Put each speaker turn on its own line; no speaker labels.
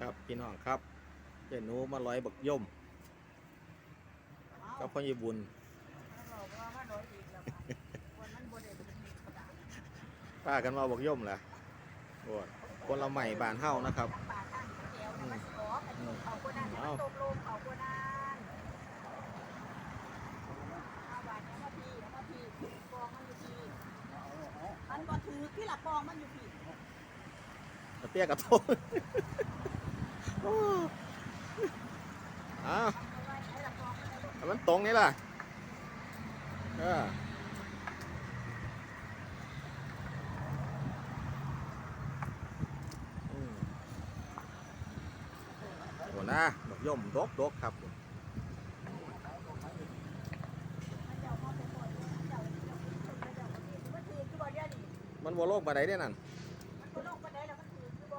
ครับพี่น้องครับเจหนูมาร้อยบักย่อมกับพ่อยีบุญ
บอกว่ามันร้อยอีกแล้วค่ะวันมันบ่ได้เป็นกระดาษ
ป้ากันมาบักย่อมแหละโอ้ยคนละใหม่บานเฮานะครับ
ปลาข้างแก้วเนี่ยมันสิออกอันนี้เขาคนนั้นมันตกลงเขาคนนั้นเอาบาดเนี้ยมาพี่แล้วมาพี่ปองมันอยู่พี่มันบ่ถือที่ละปองมันอยู่พี่
กระเตี้ยกระโตนโอ้าว
มัน
ตรงนี่ล่ะเออโหนะบักย่อมดกดกครับ
มันจะเอามาเป็นหมดมัว
โลกมาไหนได้นั่น